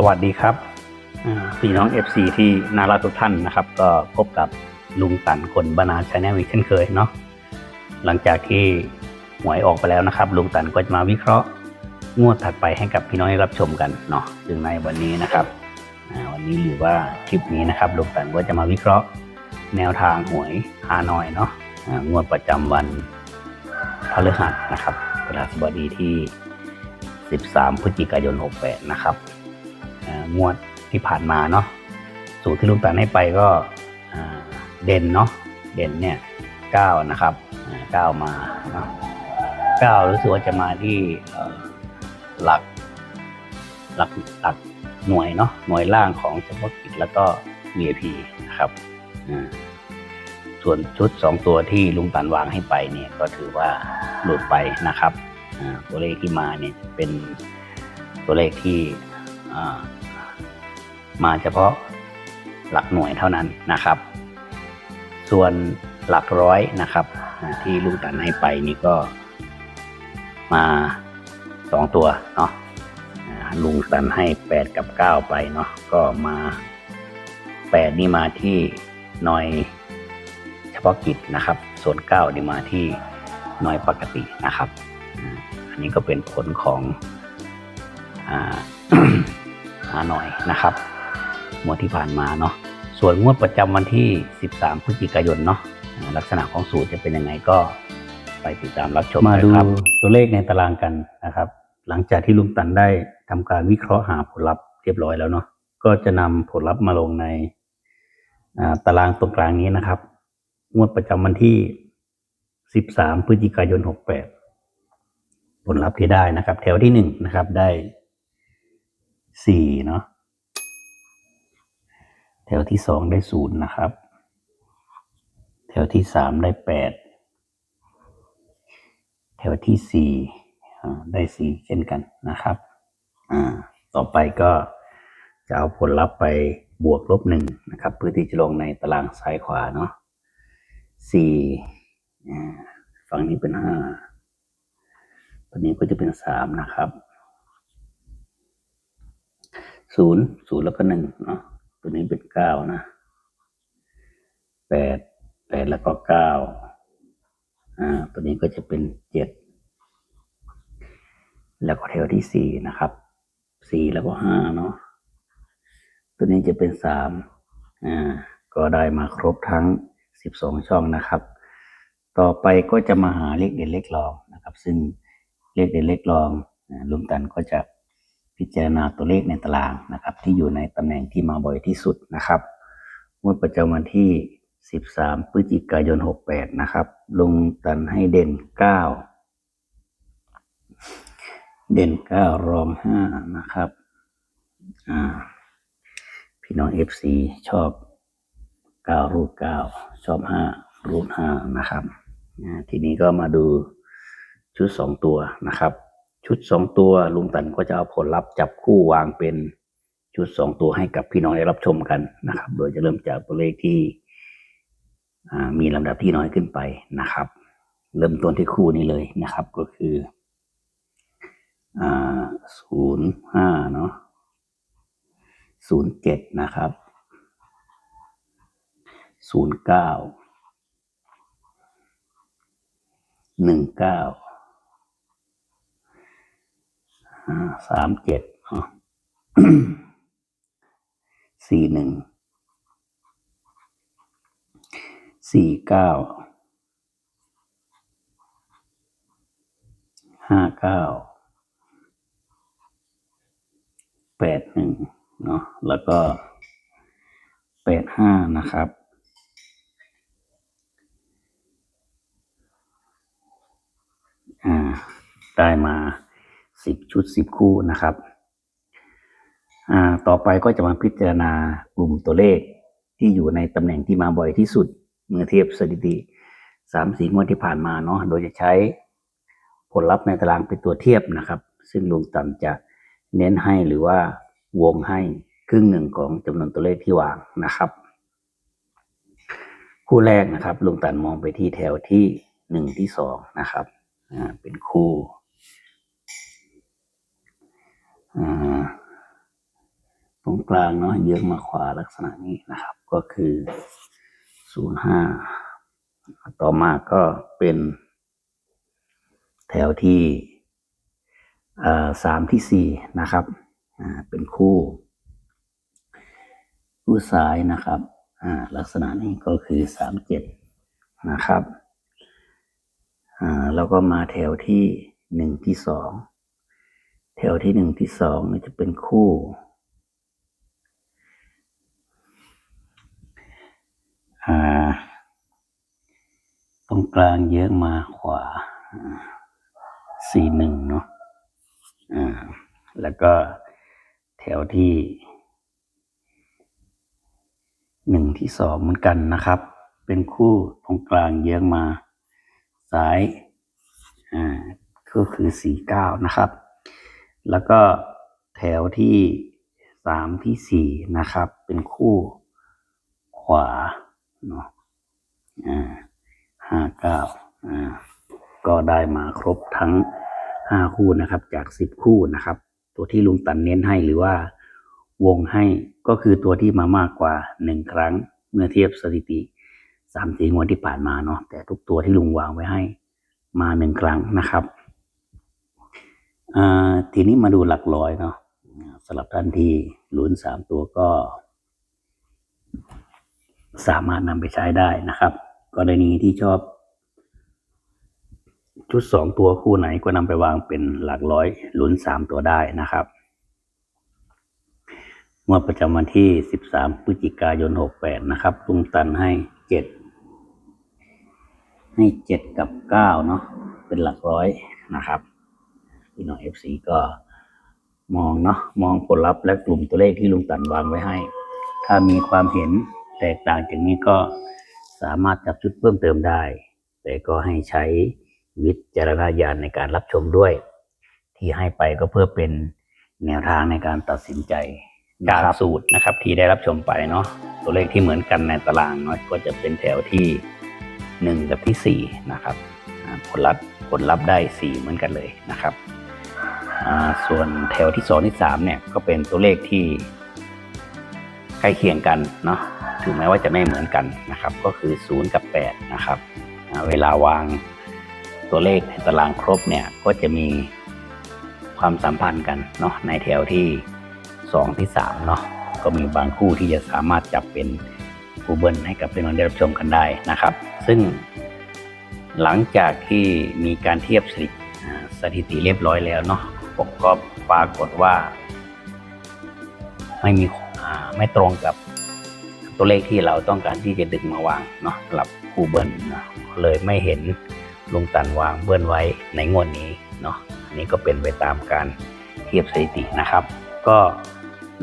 สวัสดีครับพี่น้อง FC ที่น่ารักทุกท่านนะครับ ก็พบกับลุงตันคนบานาชาแนลอีกเช่นเคยเนาะหลังจากที่หวยออกไปแล้วนะครับ ลุงตันก็จะมาวิเคราะห์งวดถัดไปให้กับพี่น้องได้รับชมกันเนาะซึ่งในวันนี้นะครับวันนี้หรือว่าคลิปนี้นะครับลุงตันก็จะมาวิเคราะห์แนวทางหวยฮานอยเนาะงวดประจำวันพฤหัสนะครับเวลาสบดีที่ 13 พฤศจิกายน 68 นะครับ งวดที่ผ่านมาเนาะสูตรที่ลุงตันให้ไปก็เด่นเนาะเด่นเนี่ยเก้านะครับเก้ามาเนาะเก้ารู้สึกว่าจะมาที่หลักหลักหลักหน่วยเนาะหน่วยล่างของเฉพาะกิจแล้วก็ VIP นะครับส่วนชุดสองตัวที่ลุงตันวางให้ไปเนี่ยก็ถือว่าหลุดไปนะครับตัวเลขที่มาเนี่ยเป็นตัวเลขที่ มาเฉพาะหลักหน่วยเท่านั้นนะครับ ส่วนหลักร้อยนะครับ ที่ลุงตันให้ไปนี่ก็มาสองตัวเนาะลุงตันให้แปดกับเก้าไปเนาะก็มาแปดนี่มาที่หน่วยเฉพาะกิจนะครับ ส่วนเก้านี่มาที่หน่วยปกตินะครับ อันนี้ก็เป็นผลของอ่าหาหน่อยนะครับ งวดที่ผ่านมาเนาะส่วนงวดประจำวันที่ 13 พฤศจิกายนเนาะอ่าลักษณะของสูตรจะเป็นยังไงก็ไปติดตามรับชมมากันดูครับตัวเลขในตารางกันนะครับ หลังจากที่ลุงตันได้ทำการวิเคราะห์หาผลลัพธ์เรียบร้อยแล้วเนาะก็จะนำผลลัพธ์มาลงในอ่าตารางตรงกลางนี้นะครับ งวดประจำวันที่ 13 พฤศจิกายน 68 ผลลัพธ์ที่ได้นะครับ แถวที่หนึ่งนะครับได้สี่เนาะ แถวที่สองได้ศูนย์นะครับ แถวที่สามได้แปดแถวที่สี่ได้สี่เช่นกันนะครับ อ่า ต่อไปก็จะเอาผลลัพธ์ไปบวกลบหนึ่งนะครับ เพื่อที่จะลงในตารางซ้ายขวาเนาะสี่ฝั่งนี้เป็นห้าฝั่งนี้ก็จะเป็นสามนะครับศูนย์ศูนย์แล้วก็หนึ่งเนาะ ตัวนี้เป็นเก้านะแปดแปดแล้วก็เก้าอ่าตัวนี้ก็จะเป็นเจ็ดแล้วก็แถวที่สี่นะครับสี่แล้วก็ห้าเนาะตัวนี้จะเป็นสามอ่าก็ได้มาครบทั้งสิบสองช่องนะครับ ต่อไปก็จะมาหาเลขเด่นเลขรองนะครับ ซึ่งเลขเด่นเลขรองลุงตันก็จะ พิจารณาตัวเลขในตารางนะครับ ที่อยู่ในตำแหน่งที่มาบ่อยที่สุดนะครับงวดประจำวันที่ 13 พฤศจิกายน 68 นะครับ ลงตันให้เด่น 9 เด่น 9 รอง 5 นะครับพี่น้อง FC ชอบ 9 รูด9ชอบ 5 รูด5นะครับ ทีนี้ก็มาดูชุด 2 ตัวนะครับ ชุดสองตัวลุงตันก็จะเอาผลลัพธ์จับคู่วางเป็นชุดสองตัวให้กับพี่น้องได้รับชมกันนะครับ โดยจะเริ่มจากตัวเลขที่มีลำดับที่น้อยขึ้นไปนะครับ เริ่มต้นที่คู่นี้เลยนะครับ ก็คือศูนย์ห้าเนาะศูนย์เจ็ดนะครับศูนย์เก้าหนึ่งเก้า สามเจ็ดสี่หนึ่งสี่เก้าห้าเก้าแปดหนึ่งเนาะแล้วก็แปดห้านะครับอ่าได้มา สิบชุดสิบคู่นะครับอ่าต่อไปก็จะมาพิจารณากลุ่มตัวเลขที่อยู่ในตำแหน่งที่มาบ่อยที่สุด เมื่อเทียบสถิติสามสี่งวดที่ผ่านมาเนาะโดยจะใช้ผลลัพธ์ในตารางเป็นตัวเทียบนะครับ ซึ่งลุงตันจะเน้นให้หรือว่าวงให้ครึ่งหนึ่งของจำนวนตัวเลขที่วางนะครับคู่แรกนะครับลุงตันมองไปที่แถวที่หนึ่งที่สองนะครับอ่าเป็นคู่ อ่า ตรงกลางเนาะเยอะมาขวาลักษณะนี้นะครับ ก็คือศูนย์ห้าต่อมาก็เป็น แถวที่สามที่สี่นะครับเป็นคู่ คู่ซ้ายนะครับลักษณะนี้ก็คือสามเจ็ดนะครับแล้วก็มาแถวที่หนึ่งที่สอง แถวที่หนึ่งที่สองเนี่ยจะเป็นคู่อ่าตรงกลางเยอะมาขวาสี่หนึ่งเนาะอ่าแล้วก็แถวที่หนึ่งที่สองเหมือนกันนะครับ เป็นคู่ตรงกลางเยอะมา ซ้าย อ่า ก็คือสี่เก้านะครับ แล้วก็แถวที่สามที่สี่นะครับ เป็นคู่ขวาเนาะอ่าห้าเก้าอ่าก็ได้มาครบทั้งห้าคู่นะครับ จากสิบคู่นะครับ ตัวที่ลุงตันเน้นให้หรือว่าวงให้ก็คือตัวที่มามากกว่าหนึ่งครั้ง เมื่อเทียบสถิติสามสี่งวดที่ผ่านมาเนาะแต่ทุกตัวที่ลุงวางไว้ให้มาหนึ่งครั้งนะครับ ทีนี้มาดูหลักร้อยเนาะสำหรับท่านที่ลุ้นสามตัวก็ สามารถนำไปใช้ได้นะครับ กรณีที่ชอบ ชุดสองตัวคู่ไหนก็นำไปวางเป็นหลักร้อยลุ้นสามตัวได้นะครับงวดประจำวันที่สิบสามพฤศจิกายนหกแปดนะครับลุงตันให้เจ็ดให้เจ็ดกับเก้าเนาะเป็นหลักร้อยนะครับ พี่น้องเอฟซีก็มองเนาะมองผลลัพธ์และกลุ่มตัวเลขที่ลุงตันวางไว้ให้ ถ้ามีความเห็นแตกต่างจากนี้ก็สามารถจับชุดเพิ่มเติมได้ แต่ก็ให้ใช้วิจารณญาณในการรับชมด้วย ที่ให้ไปก็เพื่อเป็นแนวทางในการตัดสินใจจากสูตรนะครับ ที่ได้รับชมไปเนาะตัวเลขที่เหมือนกันในตารางเนาะก็จะเป็นแถวที่หนึ่งกับที่สี่นะครับ ผลลัพธ์ผลลัพธ์ได้สี่เหมือนกันเลยนะครับ ส่วนแถวที่สองที่สามเนี่ยก็เป็นตัวเลขที่ใกล้เคียงกันเนาะถึงแม้ว่าจะไม่เหมือนกันนะครับ ก็คือ 0 กับ 8 นะครับเวลาวางตัวเลขในตารางครบเนี่ยก็จะมีความสัมพันธ์กันเนาะในแถวที่ 2 ที่3เนาะก็มีบางคู่ที่จะสามารถจับเป็นคู่เบิลให้กับเพี่อน้องได้รับชมกันได้นะครับ ซึ่งหลังจากที่มีการเทียบสถิติอ่าสถิติเรียบร้อยแล้วเนาะ ผมก็ปรากฏว่า ไม่มีไม่ตรงกับตัวเลขที่เราต้องการที่จะดึงมาวางเนาะสำหรับคู่เบิ้ลนะเลยไม่เห็นลุงตันวางเบิ้ลไว้ในงวดนี้เนาะอันนี้ก็เป็นไปตามการเทียบสถิตินะครับ ก็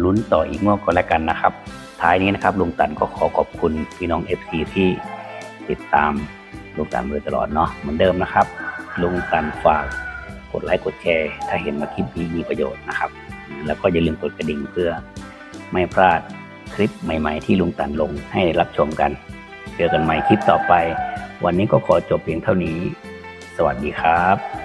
ลุ้นต่ออีกงวดก็แล้วกันนะครับ ท้ายนี้นะครับลุงตันก็ขอขอบคุณพี่น้อง FC ที่ติดตามลุงตันมาโดยตลอดเนาะเหมือนเดิมนะครับ ลุงตันฝาก ดไลค์กดแชร์ ถ้าเห็นมาคลิปนี้มีประโยชน์นะครับ แล้วก็อย่าลืมกดกระดิ่งเพื่อไม่พลาดคลิปใหม่ ๆ ที่ลุงตันลงให้รับชมกัน เจอกันใหม่คลิปต่อไป วันนี้ก็ขอจบเพียงเท่านี้ สวัสดีครับ